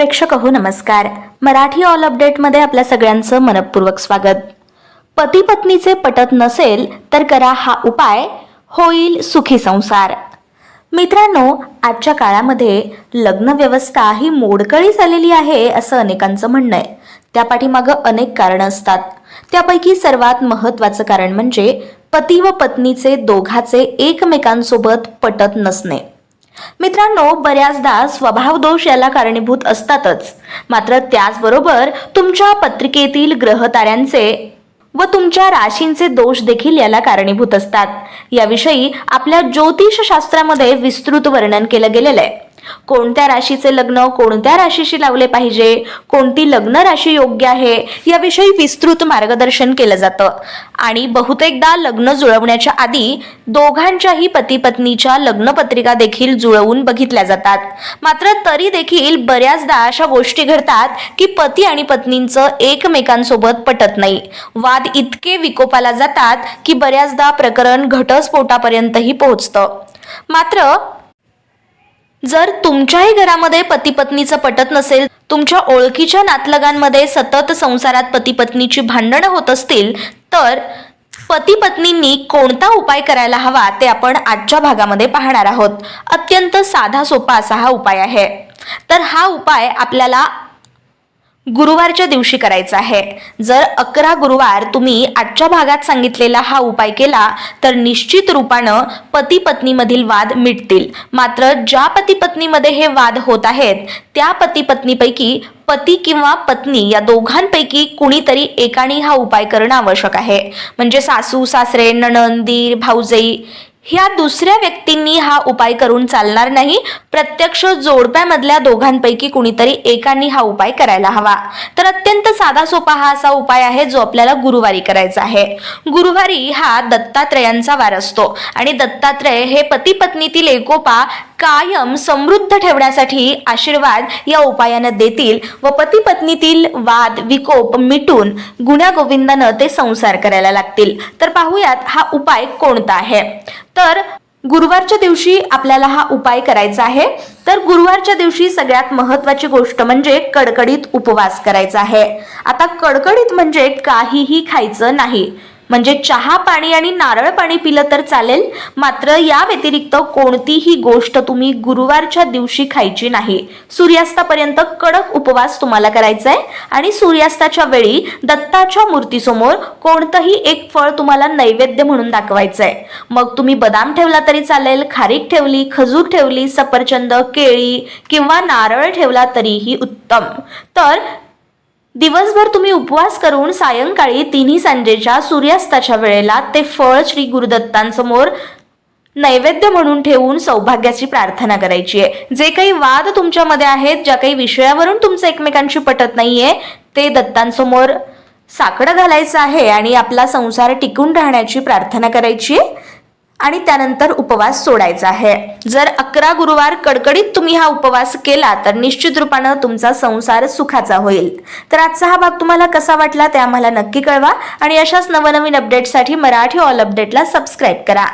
प्रेक्षक हो नमस्कार. मराठी ऑल अपडेटमध्ये आपल्या सगळ्यांचं मनपूर्वक स्वागत. पती पत्नीचे पटत नसेल तर करा हा उपाय होईल सुखी संसार. मित्रांनो आजच्या काळामध्ये लग्न व्यवस्था ही मोडकळी झालेली आहे असं अनेकांचं म्हणणं आहे. त्या पाठीमागं अनेक कारणं असतात. त्यापैकी सर्वात महत्त्वाचं कारण म्हणजे पती व पत्नीचे दोघाचे एकमेकांसोबत पटत नसणे. मित्रांनो बऱ्याचदा स्वभाव दोष याला कारणीभूत असतातच. मात्र त्याचबरोबर तुमच्या पत्रिकेतील ग्रहताऱ्यांचे व तुमच्या राशींचे दोष देखील याला कारणीभूत असतात. याविषयी आपल्या ज्योतिषशास्त्रामध्ये विस्तृत वर्णन केलं गेलेलं आहे. कोणत्या राशीचे लग्न कोणत्या राशीशी लावले पाहिजे? कोणती लग्न राशी योग्य आहे? याविषयी विस्तृत मार्गदर्शन केलं जातं. आणि बहुतेकदा लग्न जुळवण्याच्या आधी दोघांच्याही पती पत्नीच्या लग्नपत्रिका देखील जुळवून बघितल्या जातात. मात्र तरी देखील बऱ्याचदा अशा गोष्टी घडतात की पती आणि पत्नींचं एकमेकांसोबत पटत नाही. वाद इतके विकोपाला जातात की बऱ्याचदा प्रकरण घटस्फोटापर्यंतही पोहोचतं. मात्र जर तुमच्याही घरामध्ये पती पत्नीचं पटत नसेल तुमच्या ओळखीच्या नातलगांमध्ये सतत संसारात पती पत्नीची भांडणं होत असतील तर पती पत्नींनी कोणता उपाय करायला हवा ते आपण आजच्या भागामध्ये पाहणार आहोत. अत्यंत साधा सोपा असा हा उपाय आहे. तर हा उपाय आपल्याला गुरुवारच्या दिवशी करायचं आहे. जर अकरा गुरुवार तुम्ही आजच्या भागात सांगितलेला हा उपाय केला तर निश्चित रूपानं पती पत्नीमधील वाद मिटतील. मात्र ज्या पती पत्नीमध्ये हे वाद होत आहेत त्या पती पत्नीपैकी पती किंवा पत्नी या दोघांपैकी कुणीतरी एकाने हा उपाय करणं आवश्यक आहे. म्हणजे सासू सासरे नणंद दीर भाऊजाई ह्या दुसऱ्या व्यक्तींनी हा उपाय करून चालणार नाही. प्रत्यक्ष जोडप्यामधल्या दोघांपैकी कुणीतरी एकांनी हा उपाय करायला हवा. तर अत्यंत साधा सोपा हा असा उपाय आहे जो आपल्याला गुरुवारी करायचा आहे. गुरुवारी हा दत्तात्रयांचा वार असतो आणि दत्तात्रय हे पती पत्नीतील एकोपा कायम समृद्ध ठेवण्यासाठी आशीर्वाद या उपायानं देतील व पती पत्नीतील वाद विकोप मिटून गुण्यागोविंदानं ते संसार करायला लागतील. तर पाहूयात हा उपाय कोणता आहे? तर गुरुवारच्या दिवशी आपल्याला हा उपाय करायचा आहे. तर गुरुवारच्या दिवशी सगळ्यात महत्वाची गोष्ट म्हणजे कडकडीत उपवास करायचा आहे. आता कडकडीत म्हणजे काहीही खायचं नाही. म्हणजे चहा पाणी आणि नारळ पाणी पिलं तर चालेल. मात्र या व्यतिरिक्त कोणतीही गोष्ट तुम्ही गुरुवारच्या दिवशी खायची नाही. सूर्यास्तापर्यंत कडक उपवास तुम्हाला करायचा आहे आणि सूर्यास्ताच्या वेळी दत्ताच्या मूर्तीसमोर कोणतंही एक फळ तुम्हाला नैवेद्य म्हणून दाखवायचं आहे मग तुम्ही बदाम ठेवला तरी चालेल खारीक ठेवली खजूर ठेवली सफरचंद केळी किंवा नारळ ठेवला तरीही उत्तम. तर दिवसभर तुम्ही उपवास करून सायंकाळी तिन्ही सांजेच्या सूर्यास्ताच्या वेळेला ते फळ श्री गुरुदत्तांसमोर नैवेद्य म्हणून ठेवून सौभाग्याची प्रार्थना करायची आहे. जे काही वाद तुमच्यामध्ये आहेत ज्या काही विषयावरून तुमचं एकमेकांशी पटत नाहीये ते दत्तांसमोर साकडं घालायचं आहे आणि आपला संसार टिकून राहण्याची प्रार्थना करायची आहे. आणि त्यानंतर उपवास सोडायचा आहे. जर अकरा गुरुवार कडकडीत तुम्ही हा उपवास केला तर निश्चित रूपानं तुमचा संसार सुखाचा होईल. तर आजचा हा भाग तुम्हाला कसा वाटला ते आम्हाला नक्की कळवा आणि अशाच नवनवीन अपडेटसाठी मराठी ऑल अपडेटला सबस्क्राईब करा.